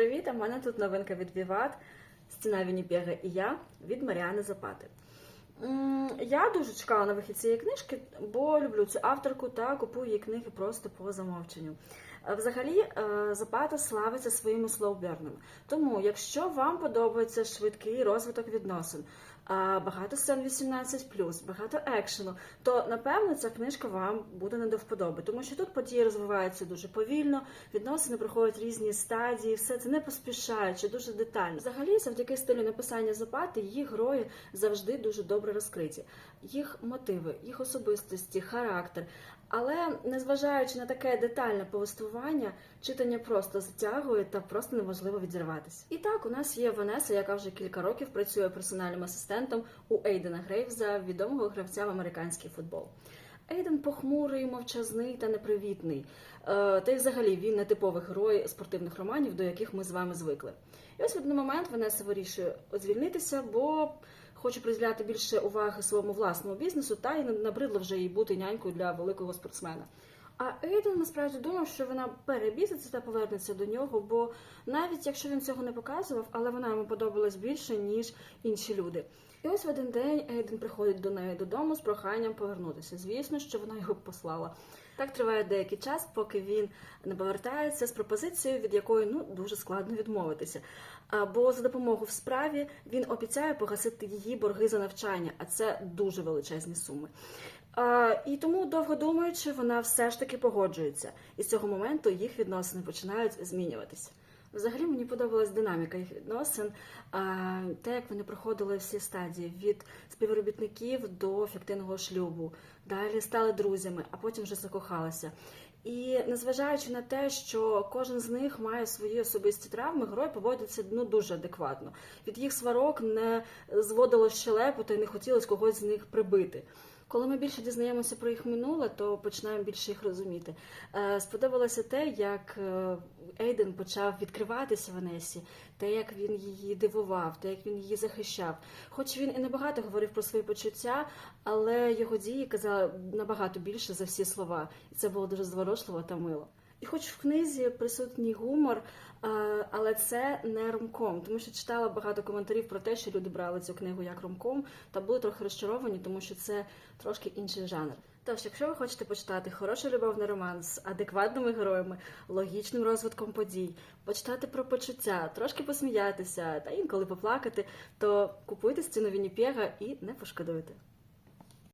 привіт! В мене тут новинка від Vivat, стіна Вінніпега і я від Маріани Запати. Я дуже чекала на вихід цієї книжки, бо люблю цю авторку та купую її книги просто по замовченню. Е, Взагалі, е, Запата славиться своїми слоубернами. Тому, якщо вам подобається швидкий розвиток відносин, багато сцен 18+, багато екшену, то напевно ця книжка вам буде не до вподоби, тому що тут події розвиваються дуже повільно, відносини проходять різні стадії, все це не поспішаючи, дуже детально. Взагалі, завдяки стилю написання Запати, її герої завжди дуже добре розкриті. Їх мотиви, їх особистості, характер. Але незважаючи на таке детальне повествування, читання просто затягує та просто неможливо відірватися. І так, у нас є Ванеса, яка вже кілька років працює персональним асистентом у Ейдена Грейвза, відомого гравця в американський футбол. Ейден похмурий, мовчазний та непривітний. Е, Та й взагалі він не типовий герой спортивних романів, до яких ми з вами звикли. І ось в один момент Ванеса вирішує звільнитися, бо хоче приділяти більше уваги своєму власному бізнесу, та й набридло вже їй бути нянькою для великого спортсмена. А Ейден насправді думав, що вона перебіситься та повернеться до нього, бо навіть якщо він цього не показував, але вона йому подобалась більше, ніж інші люди. І ось в один день Ейден приходить до неї додому з проханням повернутися. Звісно, що вона його послала. Так триває деякий час, поки він не повертається з пропозицією, від якої ну дуже складно відмовитися. А, Бо за допомогою в справі він обіцяє погасити її борги за навчання, а це дуже величезні суми. І тому, довго думаючи, вона все ж таки погоджується. І з цього моменту їх відносини починають змінюватися. Взагалі мені подобалась динаміка їх відносин, а, те, як вони проходили всі стадії від співробітників до фіктивного шлюбу. Далі стали друзями, а потім вже закохалися. І незважаючи на те, що кожен з них має свої особисті травми, герой поводиться ну дуже адекватно. Від їх сварок не зводило щелепу та й не хотілося когось з них прибити. Коли ми більше дізнаємося про їх минуле, то починаємо більше їх розуміти. Е, Сподобалося те, як е, Ейден почав відкриватися Ванесі, те, як він її дивував, те, як він її захищав. Хоч він і небагато говорив про свої почуття, але його дії казали набагато більше за всі слова, і це було дуже зворушливо та мило. І хоч в книзі присутній гумор, е, але це не ромком, тому що читала багато коментарів про те, що люди брали цю книгу як ромком, та були трохи розчаровані, тому що це трошки інший жанр. Тож, якщо ви хочете почитати хороший любовний роман з адекватними героями, логічним розвитком подій, почитати про почуття, трошки посміятися та інколи поплакати, то купуйте стіну Вінніпега і не пошкодуйте.